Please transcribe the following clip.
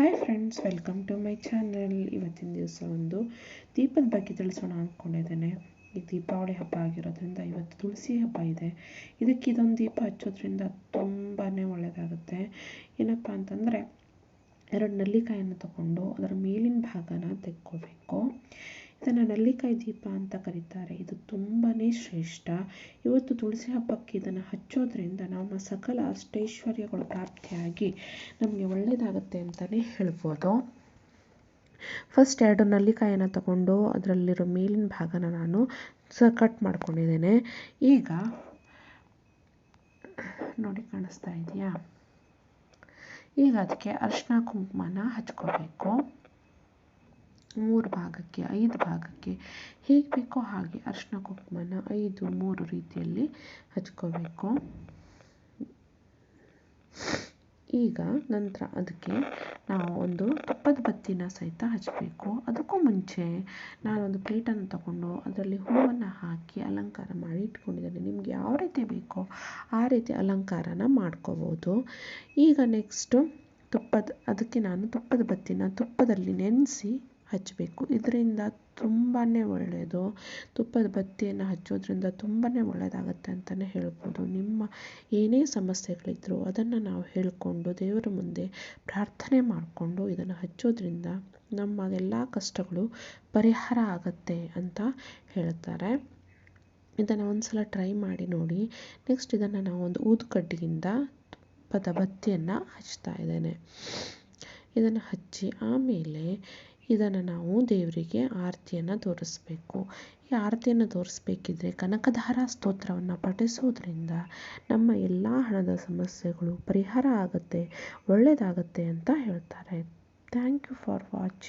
Hi friends welcome to my channel ಇವತ್ತಿನ ದಿವಸ ಒಂದು ದೀಪದ ಬಗ್ಗೆ ತಿಳಿಸೋಣ ಅಂದ್ಕೊಂಡಿದ್ದೇನೆ ಈಗ ದೀಪಾವಳಿ ಹಬ್ಬ ಆಗಿರೋದ್ರಿಂದ ಇವತ್ತು ತುಳಸಿ ಹಬ್ಬ ಇದೆ. ಇದಕ್ಕೆ ಇದೊಂದು ದೀಪ ಹಚ್ಚೋದ್ರಿಂದ ತುಂಬಾ ಒಳ್ಳೆಯದಾಗುತ್ತೆ ಏನಪ್ಪ ಅಂತಂದರೆ, ಎರಡು ನಲ್ಲಿಕಾಯನ್ನು ತಗೊಂಡು ಅದರ ಮೇಲಿನ ಭಾಗನ ತೆಕ್ಕೋಬೇಕು. ಇದನ್ನು ನಲ್ಲಿಕಾಯಿ ದೀಪ ಅಂತ ಕರೀತಾರೆ. ಇದು ತುಂಬಾ ಶ್ರೇಷ್ಠ. ಇವತ್ತು ತುಳಸಿ ಹಬ್ಬಕ್ಕೆ ಇದನ್ನು ಹಚ್ಚೋದ್ರಿಂದ ನಮ್ಮ ಸಕಲ ಅಷ್ಟೈಶ್ವರ್ಯಗಳು ಪ್ರಾಪ್ತಿಯಾಗಿ ನಮಗೆ ಒಳ್ಳೆಯದಾಗುತ್ತೆ ಅಂತಲೇ ಹೇಳ್ಬೋದು. ಫಸ್ಟ್ ಎರಡು ನಲ್ಲಿಕಾಯನ್ನು ತಗೊಂಡು ಅದರಲ್ಲಿರೋ ಮೇಲಿನ ಭಾಗನ ನಾನು ಸ ಕಟ್ ಮಾಡ್ಕೊಂಡಿದ್ದೇನೆ. ಈಗ ನೋಡಿ ಕಾಣಿಸ್ತಾ ಇದೆಯಾ? ಈಗ ಅದಕ್ಕೆ ಅರಿಶಿನ ಕುಂಕುಮನ ಹಚ್ಕೋಬೇಕು. ಮೂರು ಭಾಗಕ್ಕೆ, ಐದು ಭಾಗಕ್ಕೆ ಹೇಗೆ ಬೇಕೋ ಹಾಗೆ ಅರಿಶಿನ ಕುಂಕುಮನ ಐದು, ಮೂರು ರೀತಿಯಲ್ಲಿ ಹಚ್ಕೋಬೇಕು. ಈಗ ನಂತರ ಅದಕ್ಕೆ ನಾವು ಒಂದು ತುಪ್ಪದ ಬತ್ತಿನ ಸಹಿತ ಹಚ್ಚಬೇಕು ಅದಕ್ಕೂ ಮುಂಚೆ ನಾನೊಂದು ಪ್ಲೇಟನ್ನು ತಗೊಂಡು ಅದರಲ್ಲಿ ಹೂವನ್ನು ಹಾಕಿ ಅಲಂಕಾರ ಮಾಡಿ ಇಟ್ಕೊಂಡಿದ್ದೇನೆ. ನಿಮಗೆ ಯಾವ ರೀತಿ ಬೇಕೋ ಆ ರೀತಿ ಅಲಂಕಾರನ ಮಾಡ್ಕೋಬೋದು. ಈಗ ನೆಕ್ಸ್ಟು ತುಪ್ಪದ, ಅದಕ್ಕೆ ನಾನು ತುಪ್ಪದ ಬತ್ತಿನ ತುಪ್ಪದಲ್ಲಿ ನೆನೆಸಿ ಹಚ್ಚಬೇಕು ಇದರಿಂದ ತುಂಬಾ ಒಳ್ಳೆಯದು ತುಪ್ಪದ ಬತ್ತಿಯನ್ನು ಹಚ್ಚೋದ್ರಿಂದ ತುಂಬಾ ಒಳ್ಳೆಯದಾಗತ್ತೆ ಅಂತಲೇ ಹೇಳ್ಬೋದು. ನಿಮ್ಮ ಏನೇ ಸಮಸ್ಯೆಗಳಿದ್ರೂ ಅದನ್ನು ನಾವು ಹೇಳಿಕೊಂಡು ದೇವರ ಮುಂದೆ ಪ್ರಾರ್ಥನೆ ಮಾಡಿಕೊಂಡು ಇದನ್ನು ಹಚ್ಚೋದ್ರಿಂದ ನಮ್ಮ ಎಲ್ಲ ಕಷ್ಟಗಳು ಪರಿಹಾರ ಆಗತ್ತೆ ಅಂತ ಹೇಳ್ತಾರೆ. ಇದನ್ನು ಒಂದು ಸಲ ಟ್ರೈ ಮಾಡಿ ನೋಡಿ. ನೆಕ್ಸ್ಟ್ ಇದನ್ನು ನಾವು ಒಂದು ಊದುಕಡ್ಡಿಯಿಂದ ತುಪ್ಪದ ಬತ್ತಿಯನ್ನು ಹಚ್ತಾ ಇದ್ದೇನೆ. ಇದನ್ನು ಹಚ್ಚಿ ಆಮೇಲೆ ಇದನ್ನು ನಾವು ದೇವರಿಗೆ ಆರತಿಯನ್ನು ತೋರಿಸ್ಬೇಕು. ಈ ಆರತಿಯನ್ನು ತೋರಿಸ್ಬೇಕಿದ್ರೆ ಕನಕಧಾರ ಸ್ತೋತ್ರವನ್ನು ಪಠಿಸೋದ್ರಿಂದ ನಮ್ಮ ಎಲ್ಲ ಹಣದ ಸಮಸ್ಯೆಗಳು ಪರಿಹಾರ ಆಗುತ್ತೆ ಒಳ್ಳೆಯದಾಗತ್ತೆ ಅಂತ ಹೇಳ್ತಾರೆ. Thank you for watching